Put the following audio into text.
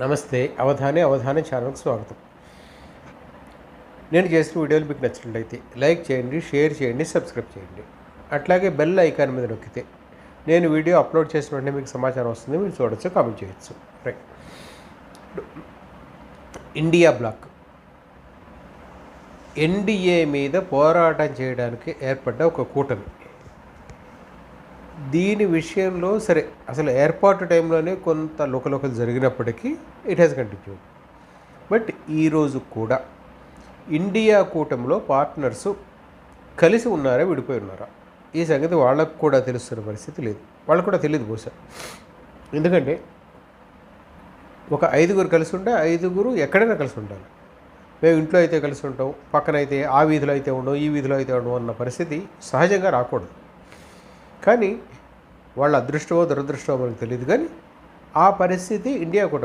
నమస్తే అవధానే అవధానే ఛానల్కి స్వాగతం. నేను చేసిన వీడియోలు మీకు నచ్చినట్లయితే లైక్ చేయండి షేర్ చేయండి సబ్స్క్రైబ్ చేయండి. అట్లాగే బెల్ ఐకాన్ మీద నొక్కితే నేను వీడియో అప్లోడ్ చేసిన వెంటనే మీకు సమాచారం వస్తుంది మీరు చూడొచ్చు కామెంట్ చేయొచ్చు. Right India black. ఎన్డీఏ మీద పోరాటం చేయడానికి ఏర్పడ్డ ఒక కూటమి. దీని విషయంలో సరే అసలు ఏర్పాటు టైంలోనే కొంత లోకలోకలు జరిగినప్పటికీ ఇట్ హ్యాస్ కంటిన్యూడ్ బట్ ఈరోజు కూడా ఇండియా కూటమిలో పార్ట్నర్స్ కలిసి ఉన్నారా విడిపోయి ఉన్నారా? ఈ సంగతి వాళ్ళకు కూడా తెలుస్తున్న పరిస్థితి లేదు. వాళ్ళకు కూడా తెలియదు బహుశా. ఎందుకంటే ఒక ఐదుగురు కలిసి ఉంటే ఐదుగురు ఎక్కడైనా కలిసి ఉండాలి. మేము ఇంట్లో అయితే కలిసి ఉంటాం పక్కన అయితే ఆ వీధిలో అయితే ఉండవు ఈ వీధిలో అయితే ఉండవు అన్న పరిస్థితి సహజంగా రాకూడదు. కానీ వాళ్ళ అదృష్టమో దురదృష్టమో మనకు తెలియదు కానీ ఆ పరిస్థితి ఇండియా కూడా